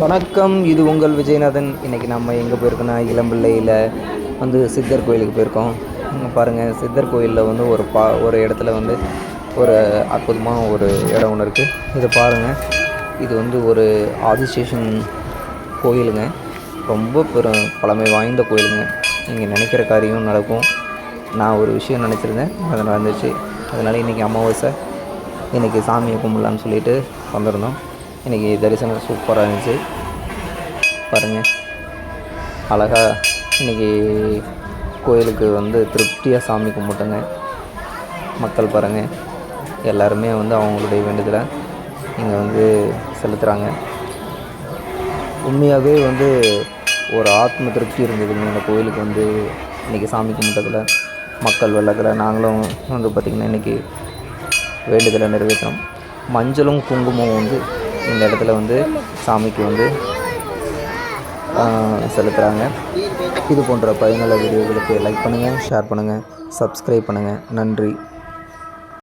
வணக்கம் இது உங்கள் விஜயநாதன். இன்றைக்கி நம்ம எங்கே போயிருக்கோன்னா இளம்பிள்ளையில் வந்து சித்தர் கோயிலுக்கு போயிருக்கோம். இங்கே பாருங்கள் சித்தர் கோயிலில் வந்து ஒரு பா ஒரு இடத்துல வந்து ஒரு அற்புதமான ஒரு இடம் ஒன்று இருக்குது இதை பாருங்கள் இது வந்து ஒரு ஆதிசேஷன் கோயிலுங்க. ரொம்ப பெரும் பழமை வாய்ந்த கோயிலுங்க. நீங்கள் நினைக்கிற காரியம் நடக்கும். நான் ஒரு விஷயம் நினச்சிருந்தேன். அது நடந்துச்சு. அதனால் இன்றைக்கி அமாவாசை. இன்றைக்கி சாமியை கும்பிடலான்னு சொல்லிட்டு வந்திருந்தோம். இன்றைக்கி தரிசனம் சூப்பராக இருந்துச்சு. பாருங்கள் அழகாக இன்றைக்கி கோயிலுக்கு வந்து திருப்தியாக சாமி கும்பிட்டுங்க. மக்கள் பாருங்கள் எல்லாருமே வந்து அவங்களுடைய வேண்டுதலை இங்கே வந்து செலுத்துகிறாங்க உண்மையாகவே வந்து ஒரு ஆத்ம திருப்தி இருந்ததுங்க இந்த கோயிலுக்கு வந்து இன்றைக்கி சாமி கும்பிட்டதில். மக்கள் வெள்ளத்தில் நாங்களும் வந்து பார்த்திங்கன்னா இன்றைக்கி வேண்டுதலை நிறைவேற்றோம். மஞ்சளும் குங்குமம் வந்து இந்த இடத்துல வந்து சாமிக்கு வந்து செலுத்துகிறாங்க இது போன்ற பயனுள்ள வீடியோகளுக்கு லைக் பண்ணுங்கள் ஷேர் பண்ணுங்கள் சப்ஸ்கிரைப் பண்ணுங்கள் நன்றி.